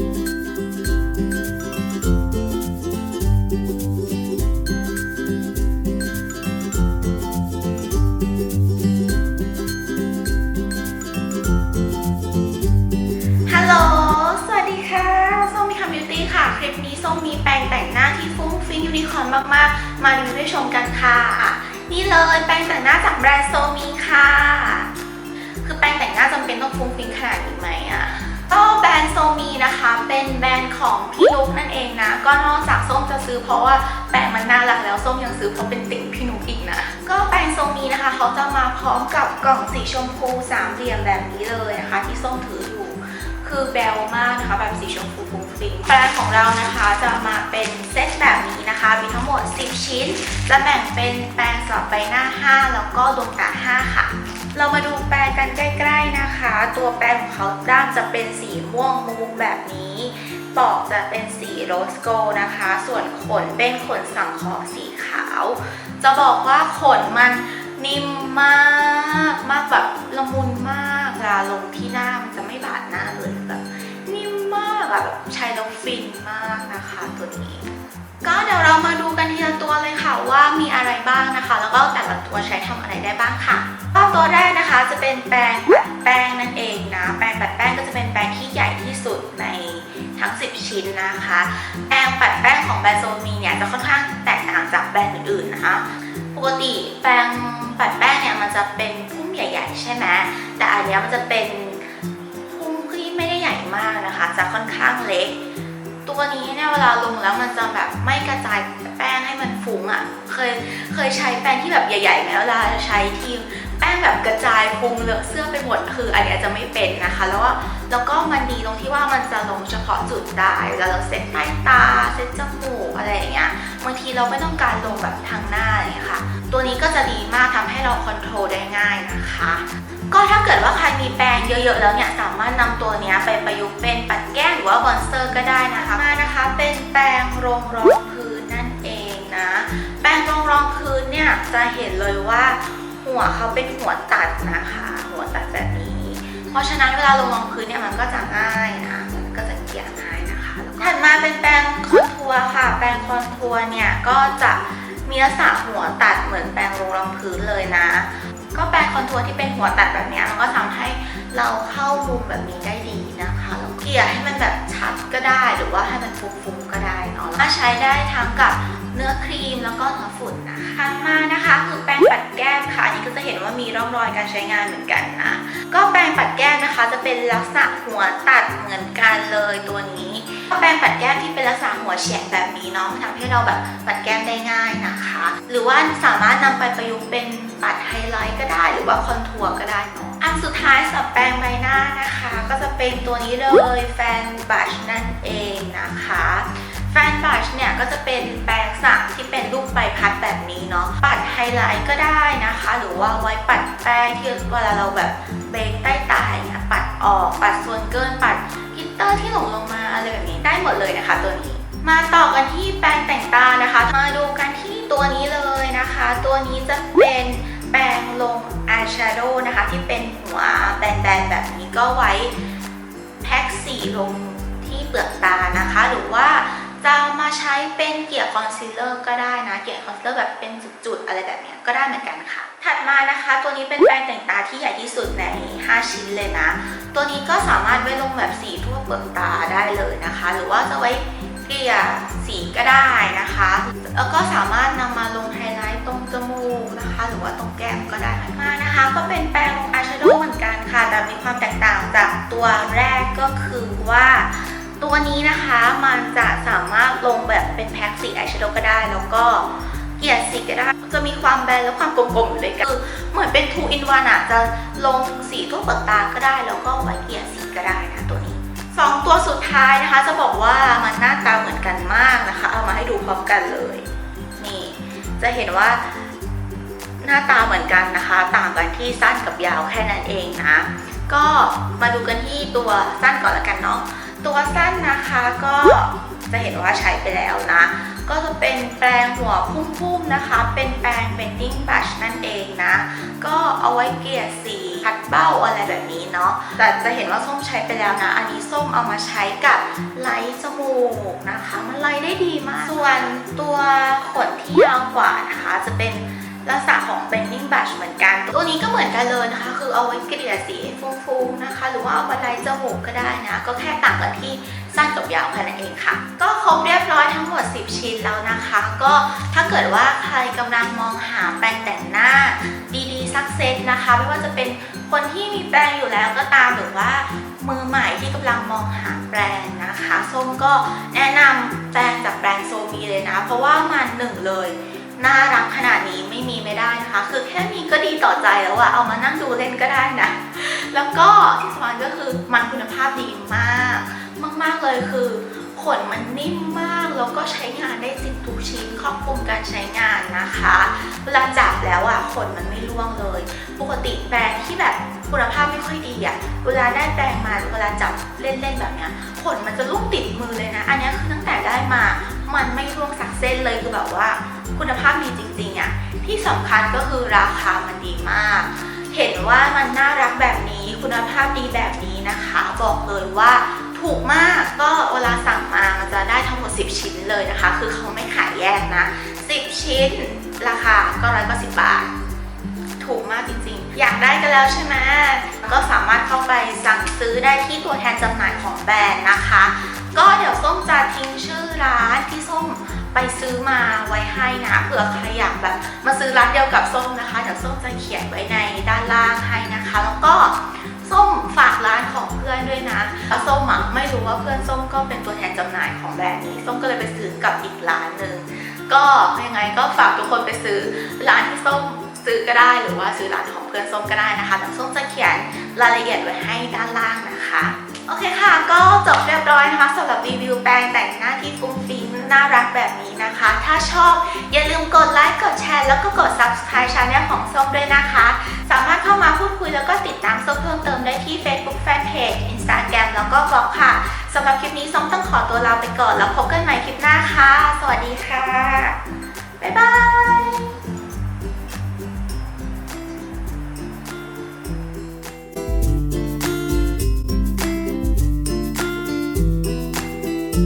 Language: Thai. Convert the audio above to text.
ฮัลโหล สวัสดีค่ะ ส้มมีคำบิวตี้ค่ะ คลิปนี้ส้มมีแปรงแต่งหน้าที่ฟุ้งฟิ้งยูนิคอร์นมากๆ มารีวิวให้ชมกันค่ะ นี่เลยแปรงแต่งหน้าจากแบรนด์โซมีค่ะ คือแปรงแต่งหน้าจำเป็นต้องฟุ้งฟิ้งขนาดนี้ไหม เป็นแบรนด์ของพี่นุ๊กนั่นเองนะ ก็นอกจากส้มจะซื้อเพราะว่าแปรงมันน่ารักแล้วส้มยังซื้อเพราะเป็นติ่งพี่นุ๊กอีกนะ ก็แปรงโซมีนะคะ เขาจะมาพร้อมกับกล่องสีชมพูสามเหลี่ยมแบบนี้เลยนะคะ ที่ส้มถืออยู่คือแบลมากนะคะแบบสีชมพูฟุ้งฟิ้งแปรงของเรานะคะจะมาเป็นเซตแบบนี้นะคะ มีทั้งหมด 10 ชิ้น จะแบ่งเป็นแปรงสำหรับใบหน้า 5 แล้วก็ดวงตา 5 ค่ะ เรามาดูแปรงกันใกล้ ๆนะคะ ตัวแปรงของเขาด้ามจะเป็นสีม่วงมุกแบบนี้ปอกจะเป็นสีโรสโกลนะคะ ส่วนขนเป็นขนสังเคราะห์สีขาว จะบอกว่าขนมันนิ่มมากมากแบบละมุนมากเวลาลงที่หน้ามันจะไม่บาดหน้าเลยแบบนิ่มมากแบบใช้แล้วฟินมากนะคะตัวนี้ ก็เดี๋ยวเรามาดูกันทีละตัวเลยค่ะว่ามีอะไรบ้างนะคะ แล้วก็แต่ละตัวใช้ทำอะไรได้บ้างค่ะก็ตัว เป็นแปรงปัดแป้งนั่นเองนะ แปรงปัดแป้งก็จะเป็นแปรงที่ใหญ่ที่สุดในทั้ง 10 ชิ้นนะคะ แปรงปัดแป้งของแบรนด์โซมีเนี่ยจะค่อนข้างแตกต่างจากแบรนด์อื่นๆนะคะปกติแปรงปัดแป้งเนี่ยมันจะเป็นพุ่มใหญ่ ๆ ใช่ไหมแต่อันนี้มันจะเป็นพุ่มที่ไม่ได้ใหญ่มากนะคะ จะค่อนข้างเล็ก ตัวนี้เนี่ยเวลาลงแล้วมันจะแบบไม่กระจายแป้งให้มันฟุ้งอะ่ะ เคยเคยใช้แป้งที่แบบใหญ่ๆไหมเวลาใช้ทีม แป้งแบบกระจายฟุ้งเลอะเสื้อไปหมดคืออันนี้จะไม่เป็นนะคะ แล้วก็แล้วก็มันดีตรงที่ว่ามันจะลงเฉพาะจุดได้แล้วเราเซ็ตใต้ตาเซ็ตจมูกอะไรอย่างเงี้ยบางทีเราไม่ต้องการลงแบบทางหน้าอย่างเงี้ยค่ะ ตัวนี้ก็จะดีมากทำให้เราคอนโทรลได้ง่ายนะคะ ก็ถ้าเกิดว่าใครมีแปรงเยอะๆแล้วเนี่ยสามารถนำตัวนี้ไปประยุกต์เป็นปัดแก้มหรือว่าบอนเซอร์ก็ได้นะคะมานะคะเป็นแปรงรองรองพื้นนั่นเองนะ แปรงรองรองพื้นเนี่ยจะเห็นเลยว่า หัวเขาเป็นหัวตัดนะคะ หัวตัดแบบนี้ เพราะฉะนั้นเวลาลงรองพื้นเนี่ยมันก็จะง่ายนะมันก็จะเกลี่ยง่ายนะคะแล้วถัดมาเป็นแปรงคอนทัวร์ค่ะ แปรงคอนทัวร์เนี่ยก็จะมีลักษณะหัวตัดเหมือนแปรงรองรองพื้นเลยนะ ก็แปรงคอนทัวร์ที่เป็นหัวตัดแบบนี้มันก็ทำให้เราเข้ามุมแบบนี้ได้ดีนะคะแล้วเกลี่ยให้มันแบบชัดก็ได้ หรือว่าให้มันฟุ้งๆก็ได้เนาะถ้าใช้ได้ทั้งกับ เนื้อครีมแล้วก็เนื้อฝุ่นนะคะถัดมานะคะคือแปรงปัดแก้มค่ะ อันนี้ก็จะเห็นว่ามีร่องรอยการใช้งานเหมือนกันนะ ก็แปรงปัดแก้มนะคะ จะเป็นลักษณะหัวตัดเหมือนกันเลยตัวนี้แปรงปัดแก้มที่เป็นลักษณะหัวแฉกแบบนี้เนาะทำให้เราแบบปัดแก้มได้ง่ายนะคะ หรือว่าสามารถนำไปประยุกต์เป็นปัดไฮไลท์ก็ได้หรือว่าคอนทัวร์ก็ได้เนาะอันสุดท้ายสำหรับแปรงใบหน้านะคะ ก็จะเป็นตัวนี้เลยแฟนบัชนั่นเองนะคะแฟนบัชเนี่ยก็จะเป็นแปรงสักที่เป็นรูปใบพัดแบบนี้เนาะปัดไฮไลท์ก็ได้นะคะ หรือว่าไว้ปัดแป้งที่เวลาเราแบบเบรกใต้ตาเงี้ยปัดออกปัดส่วนเกินปัดกิตเตอร์ที่หลงลงมาอะไรแบบนี้ได้หมดเลยนะคะตัวนี้ มาต่อกันที่แปรงแต่งตานะคะ มาดูกันที่ตัวนี้เลยนะคะ ตัวนี้จะเป็นแปรงลงอายแชโดว์นะคะ ที่เป็นหัวแบนๆแบบนี้ก็ไว้แพ็คสีลงที่เปลือกตานะคะ หรือว่า จะมาใช้เป็นเกลี่ยคอนซีลเลอร์ก็ได้นะ เกลี่ยคอนซีลเลอร์แบบเป็นจุดๆอะไรแบบนี้ก็ได้เหมือนกันค่ะ ถัดมานะคะ ตัวนี้เป็นแปรงแต่งตาที่ใหญ่ที่สุดใน 5 ชิ้นเลยนะ ตัวนี้ก็สามารถไว้ลงแบบสีทั่วเปลือกตาได้เลยนะคะ หรือว่าจะไว้เกลี่ยสีก็ได้นะคะ แล้วก็สามารถนำมาลงไฮไลท์ตรงจมูกนะคะ หรือว่าตรงแก้มก็ได้มานะคะ ก็เป็นแปรงลงอายแชโดว์เหมือนกันค่ะ แต่มีความแตกต่างจากตัวแรกก็คือว่า ตัวนี้นะคะมันจะสามารถลงแบบเป็นแพ็คสีอายแชโดว์ก็ได้ แล้วก็เกลี่ยสีก็ได้ จะมีความแบนและความกลมๆอยู่ด้วยกันคือเหมือนเป็น two in one อะจะลงสีทั่วเปลือกตาก็ได้ แล้วก็ไว้เกลี่ยสีก็ได้นะตัวนี้สองตัวสุดท้ายนะคะ จะบอกว่ามันหน้าตาเหมือนกันมากนะคะ เอามาให้ดูพร้อมกันเลย นี่ จะเห็นว่าหน้าตาเหมือนกันนะคะ ต่างกันที่สั้นกับยาวแค่นั้นเองนะ ก็มาดูกันที่ตัวสั้นก่อนละกันเนาะ ตัวสั้นนะคะก็จะเห็นว่าใช้ไปแล้วนะ ก็จะเป็นแปรงหัวพุ่มๆนะคะ เป็นแปรง bending brush นั่นเองนะ ก็เอาไว้เกลี่ยสีพัดเบ้าอะไรแบบนี้เนาะ แต่จะเห็นว่าส้มใช้ไปแล้วนะ อันนี้ส้มเอามาใช้กับไลท์จมูกนะคะ มันไลท์ได้ดีมาก ส่วนตัวขนที่ยาวกว่านะคะจะเป็น ลักษณะของ bending brush เหมือนกัน ตัวนี้ก็เหมือนกันเลยนะคะ คือเอาไว้เกลี่ยสีฟุ้งๆนะคะ หรือว่าเอามาไลท์จมูกก็ได้นะ ก็แค่ต่างกันที่สั้นกับยาวแค่นั้นเองค่ะ ก็ครบเรียบร้อยทั้งหมด 10 ชิ้นแล้วนะคะ ก็ถ้าเกิดว่าใครกำลังมองหาแปรงแต่งหน้าดีๆสักเซตนะคะ ไม่ว่าจะเป็นคนที่มีแปรงอยู่แล้วก็ตามหรือว่ามือใหม่ที่กำลังมองหาแปรงนะคะ ส้มก็แนะนำแปรงจากแบรนด์โซมีเลยนะ เพราะว่ามันหนึ่งเลย น่ารักขนาดนี้ไม่มีไม่ได้นะคะ คือแค่มีก็ดีต่อใจแล้วอะเอามานั่งดูเล่นก็ได้นะ แล้วก็ที่สำคัญก็คือมันคุณภาพดีมาก มาก ๆเลยคือขนมันนิ่มมาก แล้วก็ใช้งานได้จริทุกชิ้นครอบคลุมการใช้งานนะคะ เวลาจับแล้วอะขนมันไม่ร่วงเลย ปกติแปรงที่แบบคุณภาพไม่ค่อยดีอะเวลาได้แปรงมาเวลาจับเล่นๆแบบเนี้ยขนมันจะร่วงติดมือเลยนะ อันนี้คือตั้งแต่ได้มา มันไม่ร่วงสักเส้นเลยคือแบบว่า คุณภาพดีจริงๆอะที่สำคัญก็คือราคามันดีมาก เห็นว่ามันน่ารักแบบนี้คุณภาพดีแบบนี้นะคะ บอกเลยว่า ถูกมากก็เวลาสั่งมามันจะได้ทั้งหมด 10 ชิ้นเลยนะคะ คือเขาไม่ขายแยกนะ 10 ชิ้นราคาก็ร้อยก็สิบบาท ถูกมากจริงๆ อยากได้กันแล้วใช่ไหมก็สามารถเข้าไปสั่งซื้อได้ที่ตัวแทนจำหน่ายของแบรนด์นะคะ ก็เดี๋ยวส้มจะทิ้งชื่อร้านที่ส้มไปซื้อมาไว้ให้นะเผื่อใครอยากแบบ มาซื้อร้านเดียวกับส้มนะคะเดี๋ยวส้มจะเขียนไว้ในด้านล่างให้นะคะ แล้วก็ ส้มฝากร้านของเพื่อนด้วยนะแล้วส้มอะไม่รู้ว่าเพื่อนส้มก็เป็นตัวแทนจำหน่ายของแบรนด์นี้ ส้มก็เลยไปซื้อกับอีกร้านหนึ่งก็ยังไงก็ฝากทุกคนไปซื้อร้านที่ส้ม ซื้อก็ได้หรือว่าซื้อร้านของเพื่อนส้มก็ได้นะคะเดี๋ยวส้มจะเขียนรายละเอียดไว้ให้ด้านล่างนะคะ โอเคค่ะ ก็จบเรียบร้อยนะคะสำหรับรีวิวแปรงแต่งหน้าที่ฟุ้งฟิ้งน่ารักแบบนี้นะคะ ถ้าชอบอย่าลืมกดไลค์กดแชร์แล้วก็กด subscribe channel ของส้มด้วยนะคะ สามารถเข้ามาพูดคุยแล้วก็ติดตามส้มเพิ่มเติมได้ที่ Facebook Fanpage Instagram แล้วก็บล็อกค่ะสำหรับคลิปนี้ส้มต้องขอตัวลาไปก่อนแล้วพบกันใหม่คลิปหน้าค่ะ สวัสดีค่ะ